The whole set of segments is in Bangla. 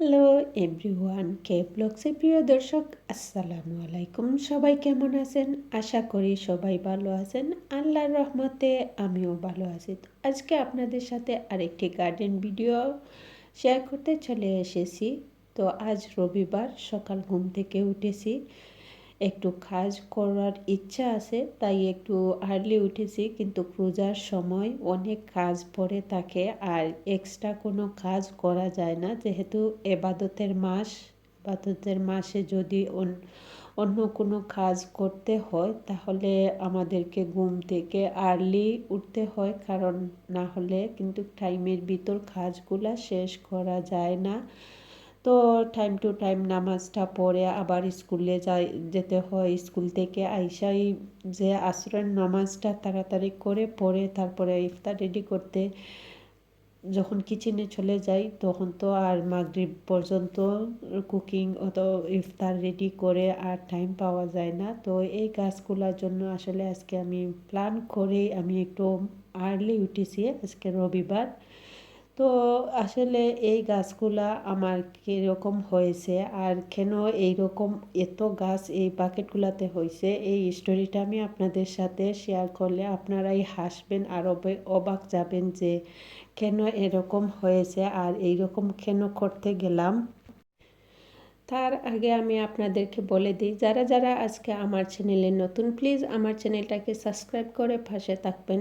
হ্যালো এভরিওয়ান কে ব্লগসে প্রিয় দর্শক, আসসালামু আলাইকুম। সবাই কেমন আছেন? আশা করি সবাই ভালো আছেন। আল্লাহর রহমতে আমিও ভালো আছি। আজকে আপনাদের সাথে আরেকটি গার্ডেন ভিডিও শেয়ার করতে চলে এসেছি। তো আজ রবিবার সকাল ঘুম থেকে উঠেছি। একটু কাজ করার ইচ্ছা আছে, তাই একটু আর্লি উঠেছি, কিন্তু ক্রুজার সময় অনেক কাজ পড়ে থাকে আর এক্সট্রা কোনো কাজ করা যায় না। যেহেতু এবাদতের মাস, এবাদতের মাসে যদি অন্য কোনো কাজ করতে হয়, তাহলে আমাদেরকে ঘুম থেকে আর্লি উঠতে হয়, কারণ না হলে কিন্তু টাইমের ভিতর কাজগুলা শেষ করা যায় না। তো টাইম টু টাইম নামাজটা পড়ে আবার স্কুলে যাই, যেতে হয় স্কুল থেকে আইসাই যে আশ্রয়ের নামাজটা তাড়াতাড়ি করে পড়ে তারপরে ইফতার রেডি করতে যখন কিচেনে চলে যাই তখন তো আর মাগরিব পর্যন্ত কুকিং অত ইফতার রেডি করে আর টাইম পাওয়া যায় না। তো এই গাছগুলোর জন্য আসলে আজকে আমি প্ল্যান করেই আমি একটু আর্লি উঠেছি আজকে রবিবার। তো আসলে এই গাছগুলা আমার কীরকম হয়েছে আর কেন এইরকম এত গাছ এই বাকেটগুলাতে হয়েছে, এই স্টোরিটা আমি আপনাদের সাথে শেয়ার করলে আপনারাই হাসবেন আর অবাক যাবেন যে কেন এরকম হয়েছে আর এইরকম কেন করতে গেলাম। তার আগে আমি আপনাদেরকে বলে দিই, যারা যারা আজকে আমার চ্যানেলে নতুন প্লিজ আমার চ্যানেলটাকে সাবস্ক্রাইব করে পাশে থাকবেন।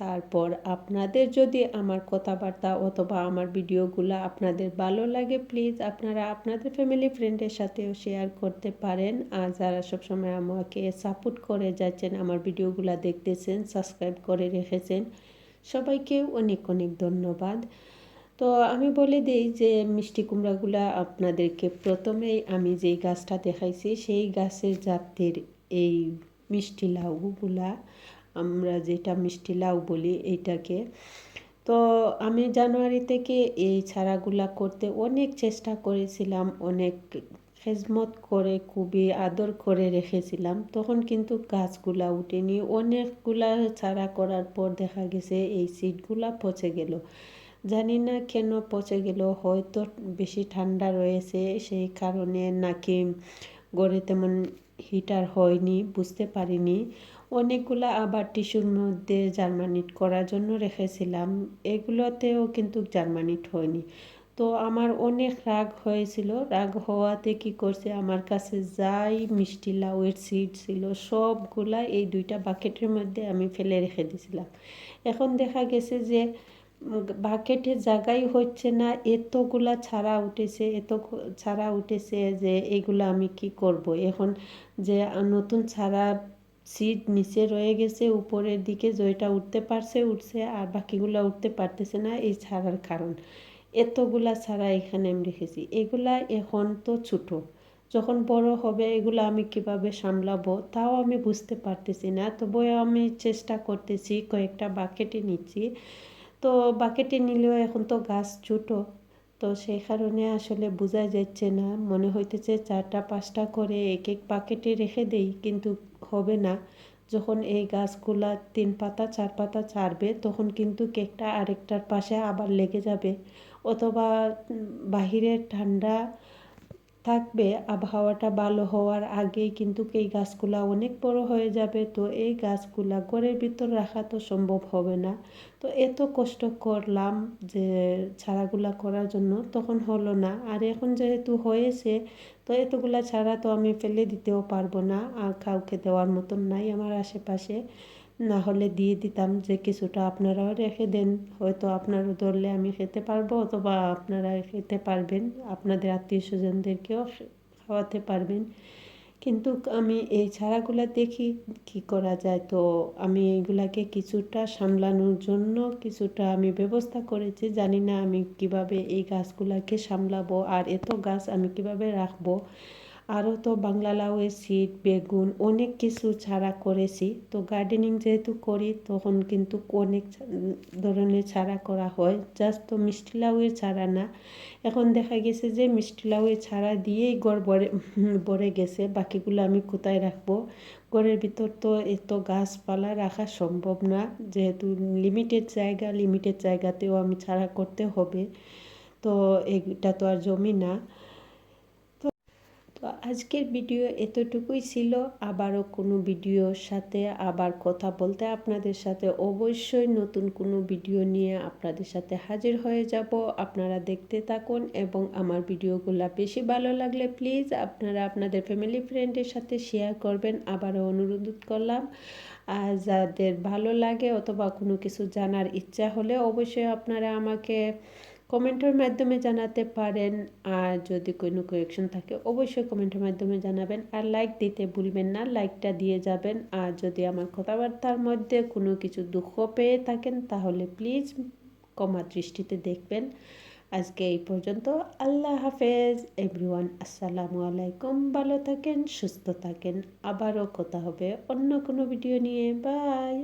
তারপর আপনাদের যদি আমার কথাবার্তা অথবা আমার ভিডিওগুলো আপনাদের ভালো লাগে প্লিজ আপনারা আপনাদের ফ্যামিলি ফ্রেন্ডের সাথেও শেয়ার করতে পারেন। আর যারা সবসময় আমাকে সাপোর্ট করে যাচ্ছেন, আমার ভিডিওগুলো দেখতেছেন সাবস্ক্রাইব করে রেখেছেন, সবাইকে অনেক অনেক ধন্যবাদ। তো আমি বলে দিই যে মিষ্টি কুমড়াগুলা আপনাদেরকে প্রথমেই আমি যেই গাছটা দেখাইছি, সেই গাছের জাতের এই মিষ্টি লাউগুলা, আমরা যেটা মিষ্টি লাউ বলি এইটাকে। তো আমি জানুয়ারি থেকে এই ছাড়াগুলা করতে অনেক চেষ্টা করেছিলাম, অনেক খেজমত করে, খুবই আদর করে রেখেছিলাম। তখন কিন্তু গাছগুলা উঠেনি। অনেকগুলা ছাড়া করার পর দেখা গেছে এই সিটগুলা পচে গেল। জানি না কেন পচে গেল, হয়তো বেশি ঠান্ডা রয়েছে, সেই কারণে নাকি গড়ে তেমন হিটার হয়নি, বুঝতে পারিনি। অনেকগুলো আবার টিস্যুর মধ্যে জার্মানিট করার জন্য রেখেছিলাম, এগুলোতেও কিন্তু জার্মানিট হয়নি। তো আমার অনেক রাগ হয়েছিল, রাগ হওয়াতে কি করছে, আমার কাছে যাই মিষ্টি, লাউয়ের সিড ছিল সবগুলা এই দুইটা বাকেটের মধ্যে আমি ফেলে রেখে দিয়েছিলাম। এখন দেখা গেছে যে বাকেটের জায়গাই হচ্ছে না, এতগুলা ছাড়া উঠেছে, এত ছাড়া উঠেছে যে এগুলো আমি কি করব? এখন যে নতুন ছাড়া সিট নিচে রয়ে গেছে, উপরের দিকে যেটা উঠতে পারছে উঠছে, আর বাকিগুলো উঠতে পারতেছে না এই ছাড়ার কারণ। এতগুলা ছাড়া এখানে আমি রেখেছি। এগুলা এখন তো ছোটো। যখন বড় হবে এগুলো আমি কীভাবে সামলাবো তাও আমি বুঝতে পারতেছি না। তবুও আমি চেষ্টা করতেছি কয়েকটা বাকেটে নিচ্ছি। তো বাকেটে নিলেও এখন তো গাছ ছোটো, তো সেই কারণে আসলে বোঝা যাচ্ছে না। মনে হইতেছে চারটা, পাঁচটা করে এক এক বাকেটে রেখে দেই, কিন্তু হবে না। যখন এই গাছগুলা তিন পাতা, চার পাতা ছাড়বে, তখন কিন্তু কেকটা আরেকটার পাশে আবার লেগে যাবে। অথবা বাহিরের ঠান্ডা থাকবে, আবহাওয়াটা ভালো হওয়ার আগেই কিন্তু এই গাছগুলা অনেক বড় হয়ে যাবে। তো এই গাছগুলা ঘরের ভিতর রাখা তো সম্ভব হবে না। তো এত কষ্ট করলাম যে ছাড়াগুলা করার জন্য, তখন হলো না। আর এখন যেহেতু হয়েছে, তো এতগুলা ছাড়া তো আমি ফেলে দিতেও পারব না কাউকে দেওয়ার মতন নাই আমার আশেপাশে। না হলে দিয়ে দিতাম যে কিছুটা আপনারাও রেখে দেন। হয়তো আপনারও ধরলে আমি খেতে পারব অথবা আপনারা খেতে পারবেন। আপনাদের আত্মীয় স্বজনদেরকেও খাওয়াতে পারবেন। কিন্তু আমি এই ছাড়াগুলো দেখি কি করা যায়। তো আমি এইগুলাকে কিছুটা সামলানোর জন্য কিছুটা আমি ব্যবস্থা করেছি। জানি না আমি কীভাবে এই গাছগুলাকে সামলাবো আর এত গাছ আমি কীভাবে রাখব। আরও তো বাংলা লাউয়ের সিড বেগুন, অনেক কিছু ছাড়া করেছি। তো গার্ডেনিং যেহেতু করি, তখন কিন্তু অনেক ধরনের ছাড়া করা হয়। জাস্ট তো মিষ্টি লাউয়ের ছাড়া না। এখন দেখা গেছে যে মিষ্টি লাউয়ের ছাড়া দিয়েই গড় ভরে ভরে গেছে। বাকিগুলো আমি কোথায় রাখব? ঘরের ভিতর তো এত গাছপালা রাখা সম্ভব না। যেহেতু লিমিটেড জায়গা লিমিটেড জায়গাতেও আমি ছাড়া করতে হবে। তো এটা তো আর জমি না। তো আজকের ভিডিও এতটুকুই ছিল। আবারও কোনো ভিডিওর সাথে আবার কথা বলতে আপনাদের সাথে অবশ্যই নতুন কোনো ভিডিও নিয়ে আপনাদের সাথে হাজির হয়ে যাব। আপনারা দেখতে থাকুন এবং আমার ভিডিওগুলো বেশি ভালো লাগলে প্লিজ আপনারা আপনাদের ফ্যামিলি ফ্রেন্ডের সাথে শেয়ার করবেন। আবারও অনুরোধ করলাম। আর যাদের ভালো লাগে অথবা কোনো কিছু জানার ইচ্ছা হলে অবশ্যই আপনারা আমাকে কমেন্টের মাধ্যমে জানাতে পারেন, আর যদি কোনো কোয়েকশন থাকে, অবশ্যই কমেন্টের মাধ্যমে জানাবেন। আর লাইক দিতে ভুলবেন না লাইকটা দিয়ে যাবেন। আর যদি আমার কথাবার্তার মধ্যে কোনো কিছু দুঃখ পেয়ে থাকেন, তাহলে প্লিজ কমা দৃষ্টিতে দেখবেন। আজকে এই পর্যন্ত, আল্লাহ হাফেজ। এভরিওয়ান আসসালামু আলাইকুম। ভালো থাকেন, সুস্থ থাকেন। আবারও কথা হবে অন্য কোনো ভিডিও নিয়ে। বাই